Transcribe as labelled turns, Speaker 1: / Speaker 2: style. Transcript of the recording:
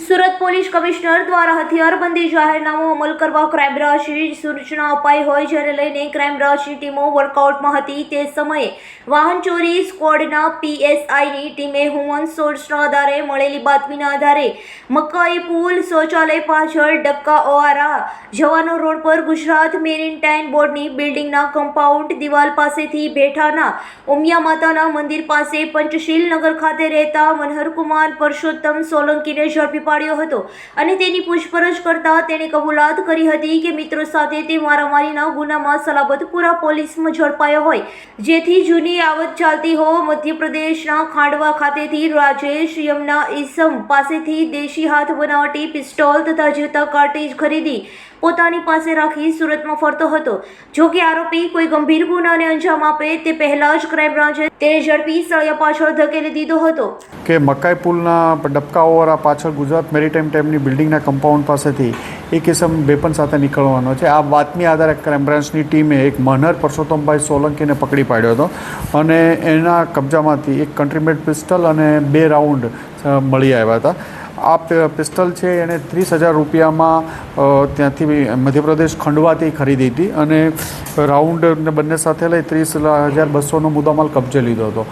Speaker 1: Surat police commissioner દ્વારા હથિયારબંધી જાહેરનામું અમલ કરવા ક્રાઇમ બ્રાન્ચની સૂચના અપાઈ હોય જ્યારે લઈને ક્રાઇમ બ્રાન્ચની ટીમો વર્કઆઉટમાં હતી તે સમયે વાહન ચોરી સ્ક્વોડના પીએસઆઈની ટીમે હુમન સોર્સના આધારે મળેલી બાતમીના આધારે મકાઈ પુલ શૌચાલય પાછળ ડક્કા ઓવારા જવાનો રોડ પર ગુજરાત મેરીટાઈન બોર્ડની બિલ્ડિંગના કમ્પાઉન્ડ દિવાલ પાસેથી બેઠાના ઉમિયા માતાના મંદિર પાસે પંચશીલ નગર ખાતે રહેતા મનહરકુમાર પરસોત્તમ સોલંકીને ઝડપી પાડ્યો હતો અને તેની પૂછપરછ કરતા તેણે કબૂલાત કરી હતી કે મિત્રો સાથે તે મારામારીના ગુનામાં સલાબતપુરા પોલીસમાં ઝડપાયો હોય. જેથી જૂની આવત ચાલતી હો મધ્યપ્રદેશના ખાંડવા ખાતેથી રાજેશ યમના ઈસમ પાસેથી દેશી હાથ બનાવટી પિસ્ટોલ તથા જીવતા કાર્ટેજ ખરીદી પોતાની પાસે રાખી સુરતમાં ફરતો હતો. જો કે આરોપી કોઈ ગંભીર ગુનાને અંજામ આપે તે પહેલા જ ક્રાઇમ બ્રાન્ચે તેને ઝડપી સળિયા પાછળ ધકેલી દીધો હતો.
Speaker 2: કે મકાઈ પુલના ડબકા ઓવરા પાછળ ગુજરાત મેરીટાઈમ ટાઈમની બિલ્ડિંગના કમ્પાઉન્ડ પાસેથી એક કિસમ બેપન સાથે નીકળવાનો છે. આ વાતની આધારે ક્રાઇમ બ્રાન્ચની ટીમે એક મનહર પરસોત્તમભાઈ સોલંકીને પકડી પાડ્યો હતો અને એના કબજામાંથી એક કન્ટ્રીમેડ પિસ્ટલ અને બે રાઉન્ડ મળી આવ્યા હતા. આ પિસ્ટલ છે એણે ત્રીસ હજાર રૂપિયામાં ત્યાંથી મધ્યપ્રદેશ ખંડવાથી ખરીદી હતી અને રાઉન્ડ બંને સાથે લઈ ત્રીસ હજાર બસોનો મુદ્દામાલ કબજે લીધો હતો.